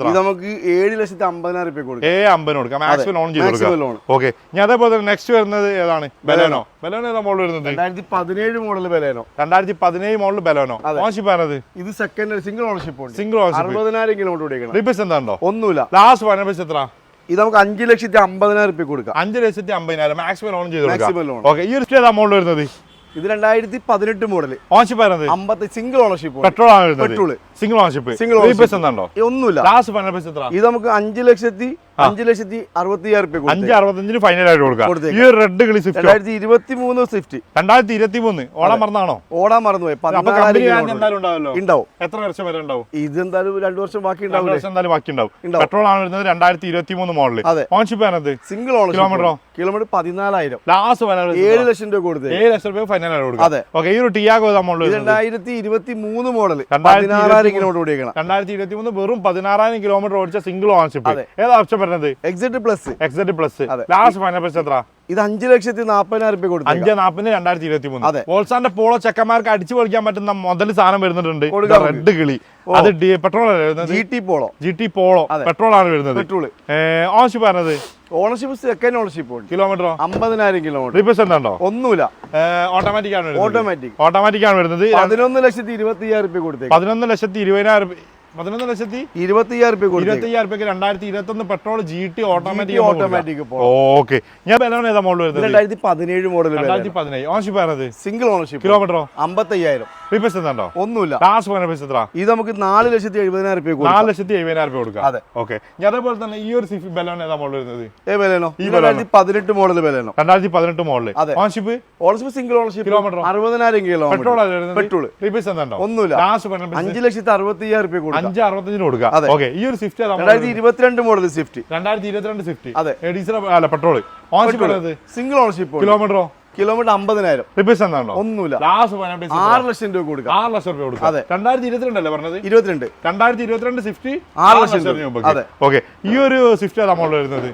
ഇത് നമുക്ക് ഏഴ് ലക്ഷത്തി അമ്പതിനായിരം റുപ്യ കൊടുക്കും. ഏ അമ്പതിന് കൊടുക്കാം. മാക്സിമം ലോൺ ചെയ്ത് കൊടുക്കാം. ഓക്കെ ഞാൻ അതേപോലെ തന്നെ നെക്സ്റ്റ് വരുന്നത് ഏതാണ്? ബലോനോ ബലോനോ ഏതാ മോഡൽ വരുന്നത്? രണ്ടായിരത്തി പതിനേഴ് മോഡൽ ബലോനോ രണ്ടായിരത്തി പതിനേഴ് മോഡൽ ബലോനോ. ഓൺഷിപ്പ് ആണത് ഇത് second single ownership single ownership അറുപതിനായിരം കിലോമീറ്റർ റിപ്പീസ് എന്താണോ ഒന്നുമില്ല. ലാസ്റ്റ് പൈസ എത്ര? ഇത് നമുക്ക് അഞ്ച് ലക്ഷത്തി അമ്പതിനായിരം റുപ്യ കൊടുക്കാം. അഞ്ച് ലക്ഷത്തി അമ്പതിനായിരം. മാക്സിമം ലോൺ ചെയ്ത് മാക്സിമം ലോൺ ഓക്കെ ഈ ഒരു ഏതാ മോഡൽ വരുന്നത്? ഇത് രണ്ടായിരത്തി പതിനെട്ട് മോഡൽ ഓണർഷിപ്പ് അമ്പത്തി സിംഗിൾ ഓണർഷിപ്പ് പെട്രോൾ ആണ് സിംഗിൾ ഓണർഷിപ്പ് സിംഗിൾ ഓണർഷിപ്പ് ഒന്നുമില്ല. ലാസ്റ്റ് ഫൈനൽ എത്ര? ഇത് നമുക്ക് അഞ്ച് ലക്ഷത്തി അഞ്ച് ലക്ഷത്തി അറുപത്തി അയ്യായിരം റുപ്യ അഞ്ച് അറുപത്തഞ്ചിന് ഫൈനൽ ആയിട്ട് കൊടുക്കാം ഈ റെഡ് കളി സ്വിഫ്റ്റ് രണ്ടായിരത്തി ഇരുപത്തി മൂന്ന് സ്വിഫ്റ്റ് രണ്ടായിരത്തി ഇരുപത്തി മൂന്ന് ഓടാൻ മറന്നാണോ ഓടാൻ മറന്നുപോയി ഉണ്ടാവും. എത്ര വർഷം വരെ ഉണ്ടാവും? ഇതെന്തായാലും രണ്ടു വർഷം ബാക്കി ഉണ്ടാവും വർഷം എന്തായാലും ബാക്കി ഉണ്ടാവും. പെട്രോൾ ആണ് വരുന്നത് രണ്ടായിരത്തി ഇരുപത്തി മൂന്ന് മോഡൽ ഓൺഷിപ്പ് ആണത് സിംഗിൾ ഓൺ കിലോമീറ്ററോ? കിലോമീറ്റർ പതിനാലായിരം. ലാസ്റ്റ് ഏഴ് ലക്ഷം രൂപ കൊടുത്തേ. ഏഴ് ലക്ഷം രൂപ ഫൈനൽ ആയിട്ട് കൊടുക്കാം അതെ. ഓക്കെ ഈ ഒരു ടിയാഗോ മോഡൽ ഇത് രണ്ടായിരത്തി ഇരുപത്തി മൂന്ന് മോഡൽ രണ്ടായിരത്തി പതിനാറായിരം ഇരുപത്തി കിലോമീറ്റർ ഓടിക്കണം രണ്ടായിരത്തി ഇരുപത്തി മൂന്ന് വെറും പതിനാറായിരം കിലോമീറ്റർ ഓടിച്ച സിംഗിൾ ഓൺഷിപ്പ്. ഏതാ ഓപ്ഷൻ വരുന്നത് excite plus excite plus last final price എത്ര ഇത് അഞ്ച് ലക്ഷത്തി നാപ്പതിനായിരം രൂപ കൊടുത്തു അഞ്ച് നാൽപ്പതിന് രണ്ടായിരത്തി ഇരുപത്തി മൂന്ന് ഓൾസാന്റെ പോളോ ചെക്കന്മാർക്ക് അടിച്ചു പൊളിക്കാൻ പറ്റുന്ന മുതൽ സാധനം വരുന്നുണ്ട്. റെഡ് കിളി. അത് petrol G T Polo G T Polo petrol ആണ് വരുന്നത്. പെട്രോൾ ഓൺഷിപ്പ് പറഞ്ഞത് ഓണർഷിപ്പ് സെക്കൻഡ് ഓണർഷിപ്പ് ഉണ്ട്. കിലോമീറ്ററോ അമ്പതിനായിരം കിലോമീറ്റർ റീപ്ലേസ് ഉണ്ടോ ഒന്നുമില്ല. ഓട്ടോമാറ്റിക് ആണ് ഓട്ടോമാറ്റിക് ഓട്ടോമാറ്റിക് ആണ് വരുന്നത്. പതിനൊന്ന് ലക്ഷത്തി ഇരുപത്തി അയ്യായിരം രൂപ കൊടുത്തേക്ക്. പതിനൊന്ന് ലക്ഷത്തി ഇരുപതിനായിരം പതിനൊന്ന് ലക്ഷത്തി ഇരുപത്തി അയ്യായിരം രൂപ ഇരുപത്തി അയ്യായിരം രൂപയ്ക്ക് രണ്ടായിരത്തി ഇരുപത്തി ഒന്ന് petrol G T automatic automatic okay. ഞാൻ ഏതാ മോഡൽ വരുന്നത്? രണ്ടായിരത്തി പതിനേഴ് മോഡൽ രണ്ടായിരത്തി പതിനേഴ്. ഓണർഷിപ്പ് സിംഗിൾ ഓണർഷിപ്പ് കിലോമീറ്ററോ അമ്പത്തയ്യായിരം. ഉണ്ടോ ഒന്നുമില്ല. ലാസ്റ്റ് ഫൈനൽ പൈസ എത്ര? ഇത് നമുക്ക് നാല് ലക്ഷത്തി എഴുപതിനായിരം രൂപ കൊടുക്കാം. നാല് ലക്ഷത്തി എഴുപതിനായിരം രൂപ കൊടുക്കാം. അതെ. ഓക്കെ അതേപോലെ തന്നെ ഈ ഒരു സിഫി ബലോൺ ഏതാ മോഡൽ വരുന്നത്? ഏ ബലേനോ ഈ രണ്ടായിരത്തി പതിനെട്ട് മോഡൽ വിലനോ രണ്ടായിരത്തി പതിനെട്ട് model. Ownership ownership single ownership kilometre അറുപതിനായിരം പെട്രോൾ കിലോമീറ്റർ പെട്രോൾ റീപ്ലേസ് എന്താ ഒന്നുമില്ല. ലാസ്റ്റ് ഫൈനൽ അഞ്ച് ലക്ഷത്തി രൂപ കൊടുക്കാം. അഞ്ച് അറുപത്തഞ്ചിന് കൊടുക്കാം. അതെ. ഓക്കെ ഈ ഒരു സ്വിഫ്റ്റ് രണ്ടായിരത്തി ഇരുപത്തിരണ്ട് മോഡൽ സ്വിഫ്റ്റ് രണ്ടായിരത്തി ഇരുപത്തിരണ്ട് സ്വിഫ്റ്റ് അതെ. ഡീസൽ അല്ല പെട്രോൾ ഓൺഷിപ്പ് വരുന്നത് സിംഗിൾ ഓണർഷിപ്പ് കിലോമീറ്ററോ കിലോമീറ്റർ അമ്പതിനായിരം. റിപ്പീസ് എന്താണോ? ഒന്നുമില്ല. ലാസ്റ്റ് ആറ് ലക്ഷം രൂപ കൊടുക്കുക ആറ് ലക്ഷം രൂപ കൊടുക്കുക അതെ. രണ്ടായിരത്തി ഇരുപത്തിരണ്ടല്ലേ പറഞ്ഞത്? ഇരുപത്തിരണ്ട്. രണ്ടായിരത്തി ഇരുപത്തിരണ്ട് സ്വിഫ്റ്റ്? ആറ് ലക്ഷം രൂപ. അതെ. ഓക്കെ. ഈ ഒരു സ്വിഫ്റ്റ് ഏതാ മോഡൽ വരുന്നത്?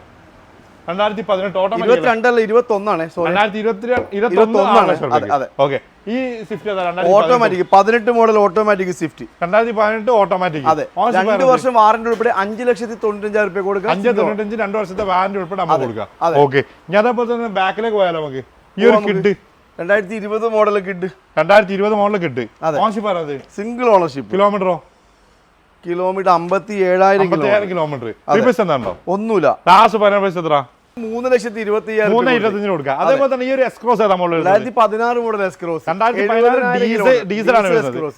രണ്ടായിരത്തി പതിനെട്ട് ഓട്ടോമാറ്റിക് ഇരുപത്തി ഒന്നാണ് രണ്ടായിരത്തി ഇരുപത്തി ഇരുപത്തി ഇരുപത്തൊന്നാണ്. ഒന്ന് ലക്ഷം അതെ, അതെ. ഓക്കെ. ഈ സ്വിഫ്റ്റ് ഓട്ടോമാറ്റിക് പതിനെട്ട്. Model automatic Swift. രണ്ടായിരത്തി പതിനെട്ട് ഓട്ടോമാറ്റിക് അതെ. രണ്ട് വർഷം വാറന്റി ഉൾപ്പെടെ അഞ്ച് ലക്ഷത്തി തൊണ്ണൂറ്റഞ്ചായിരം രൂപ കൊടുക്കാം. അഞ്ച് തൊണ്ണൂറ്റഞ്ച് രണ്ട് വർഷത്തെ വാറന്റി ഉൾപ്പെടെ കൊടുക്കുക. ഓക്കെ. ഞാൻ അതേപോലെ തന്നെ ബാക്കിലേക്ക് പോയാലോ നമുക്ക്? ഈ ഒരു കിഡ് രണ്ടായിരത്തി ഇരുപത് മോഡൽ കിഡ് രണ്ടായിരത്തി ഇരുപത് മോഡൽ കിഡ്. ഓൺഷിപ്പ് പറഞ്ഞത് സിംഗിൾ ഓണർഷിപ്പ് കിലോമീറ്ററോ കിലോമീറ്റർ അമ്പത്തി ഏഴായിരം കിലോമീറ്റർ ഒന്നുമില്ല. ലാസ്റ്റ് പറയാൻ പൈസ എത്ര മൂന്ന് ലക്ഷത്തി ഇരുപത്തി മൂന്ന് രൂപ ഇരുപത്തഞ്ചിന് കൊടുക്കാം. അതേപോലെ തന്നെ ഈ ഒരു എക്സ്ക്രോസ് രണ്ടായിരത്തി പതിനാറ് മോഡൽ രണ്ടായിരത്തി ഡീസൽ ഡീസലാണ്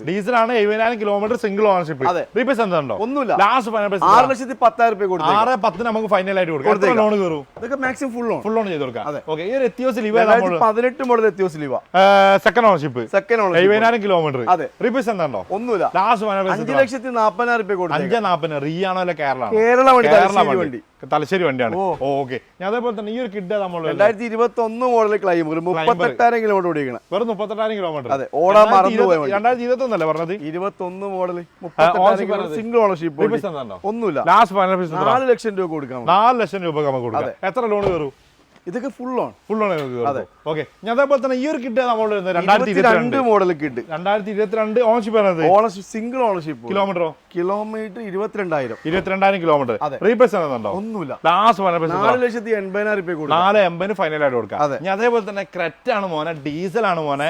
ഡീസലാണ് എഴുപതിനായിരം കിലോമീറ്റർ സിംഗിൾ ഓണർഷിപ്പ് അതെ. റീപേസ് എന്താണോ ഒന്നുമില്ല. ലാസ്റ്റ് ഫൈനൽ ആറ് ലക്ഷത്തി പത്തായിരം രൂപ കൊടുക്കും ആറ് പത്തിന് നമുക്ക് ഫൈനൽ ആയിട്ട് കൊടുക്കാം. ലോൺ കയറും? ഇതൊക്കെ maximum full loan full loan ചെയ്ത് കൊടുക്കാം. ഓക്കെ ഈ ഒരു എത്തിയോസ് ലിവ പതിനെട്ട് model Etios Liva second ownership second ownership എഴുപതിനായിരം കിലോമീറ്റർ അതെ. റീപേസ് എന്താണോ ഒന്നുമില്ല. ലാസ്റ്റ് ഫൈനൽ അഞ്ച് ലക്ഷത്തി നാപ്പതിനായിരം രൂപ കൊടുക്കും അഞ്ച് നാപ്പതിന്. റീ ആണോ അല്ലെ കേരള? കേരള വണ്ടി. കേരള തലശ്ശേരി വണ്ടി വണ്ടി തലശ്ശേരി വണ്ടിയാണ്. ഓക്കെ. ഞാൻ അതേപോലെ തന്നെ ഈ ഒരു കിഡ് നമ്മൾ രണ്ടായിരത്തി ഇരുപത്തി ഒന്ന് മോഡൽ ക്ലൈമർ മുപ്പത്തെട്ടായിരം കിലോമീറ്റർ ഓടിക്കണം വെറും മുപ്പത്തെട്ടായിരം കിലോമീറ്റർ അതെ, ഓടാൻ. രണ്ടായിരത്തി ഇരുപത്തി ഒന്നല്ലേ പറഞ്ഞത്? ഇരുപത്തി ഒന്ന് മോഡൽ സിംഗിൾ ഓണർഷിപ്പ് ഒന്നുമില്ല. ലാസ്റ്റ് നാല് ലക്ഷം രൂപ കൊടുക്കാം നാല് ലക്ഷം രൂപ നമുക്ക് കൊടുക്കാം. എത്ര ലോൺ കയറും ഇതൊക്കെ full on full on okay ഞാൻ അതേപോലെ തന്നെ ഈ ഒരു കിറ്റ് നമ്മൾ രണ്ടായിരത്തി രണ്ട് മോഡൽ കിട്ട് രണ്ടായിരത്തി ഇരുപത്തിരണ്ട് ഓണർഷിപ്പ് ഓണർഷിപ്പ് സിംഗിൾ ഓണർഷിപ്പ് കിലോമീറ്ററോ കിലോമീറ്റർ ഇരുപത്തിരണ്ടായിരം. ഇരുപത്തിരണ്ടായിരം കിലോമീറ്റർ അതെ. റീപ്ലേസ് ചെയ്യുന്നുണ്ടോ? ഒന്നുമില്ല. ലാസ്റ്റ് നാല് ലക്ഷത്തി എൺപതിനായിരം രൂപ നാല് എൺപതിന് ഫൈനൽ ആയിട്ട് കൊടുക്കാം. അതെ. ഇനി അതേപോലെ തന്നെ ക്രെറ്റ് ആണ് മോനെ ഡീസൽ ആണ് മോനെ.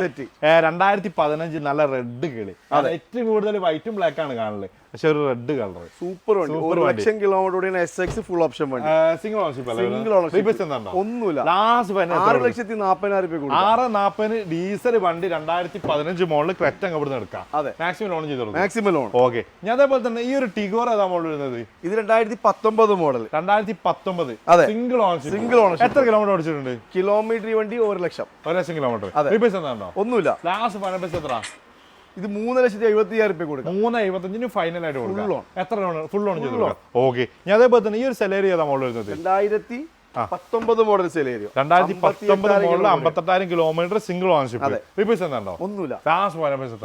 രണ്ടായിരത്തി പതിനഞ്ച് നല്ല റെഡ് കിളി. ഏറ്റവും കൂടുതൽ വൈറ്റും ബ്ലാക്ക് ആണ് കാണുന്നത് പക്ഷെ ഒരു റെഡ് കളർ സൂപ്പർ വണ്ടി. ഒരു ലക്ഷം kilometre S X full option വണ്ടി. സിംഗിൾ ഓണർഷിപ്പ് സിംഗിൾ ഓണർഷിപ്പ് ഒന്നുമില്ല. ലാസ്റ്റ് ആറ് ലക്ഷത്തി നാപ്പതിനായിരം രൂപ ആറ് നാപ്പതിന് ഡീസൽ വണ്ടി രണ്ടായിരത്തി പതിനഞ്ച് മോളിൽ ക്രെറ്റ് അങ്ങ് ഇവിടുന്ന് എടുക്കാം. അതെ. മാക്സിമം ലോൺ ചെയ്തു മാക്സിമം ലോൺ ഓക്കെ ഞാൻ അതേപോലെ തന്നെ ഈ ഒരു ടിഗോർ ഏതാ മോഡൽ വരുന്നത്? ഇത് രണ്ടായിരത്തി പത്തൊമ്പത് മോഡൽ രണ്ടായിരത്തി പത്തൊമ്പത് അതെ. സിംഗിൾ ഓണർഷിപ്പ് സിംഗിൾ ഓണർഷിപ്പ് എത്ര കിലോമീറ്റർ ഓടിച്ചിട്ടുണ്ട്? കിലോമീറ്റർ വണ്ടി ഒരു ലക്ഷം. ഒരു ലക്ഷം കിലോമീറ്റർ ഒന്നുമില്ല. ലാസ്റ്റ് ഫൈനൽ പൈസ എത്ര ഇത് മൂന്ന് ലക്ഷത്തി എഴുപത്തി അയ്യായിരം രൂപ കൊടുക്കും. മൂന്ന് എഴുപത്തഞ്ചിന് ഫൈനൽ ആയിട്ട് കൊടുക്കും. എത്ര ലോൺ ഫുൾ ലോൺ ചെയ്ത് ഓക്കെ ഞാൻ അതേപോലെ തന്നെ ഈ ഒരു സെലറി ഏതാ മോളിൽ വരുന്നത്? രണ്ടായിരത്തി പത്തൊമ്പത് മോഡൽ സെലേരിയോ രണ്ടായിരത്തി പത്തൊമ്പത് മോഡൽ. അമ്പത്തെട്ടായിരം കിലോമീറ്റർ സിംഗിൾ ഓണർഷിപ്പ് എന്താണോ? ഒന്നുമില്ല.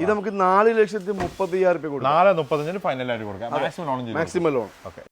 ഇത് നമുക്ക് നാല് ലക്ഷത്തി മുപ്പത്തി അയ്യായിരം രൂപ കൊടുക്കാം. നാല് മുപ്പത്തഞ്ചിന് ഫൈനലായിട്ട് കൊടുക്കാം. Maximum loan maximum loan okay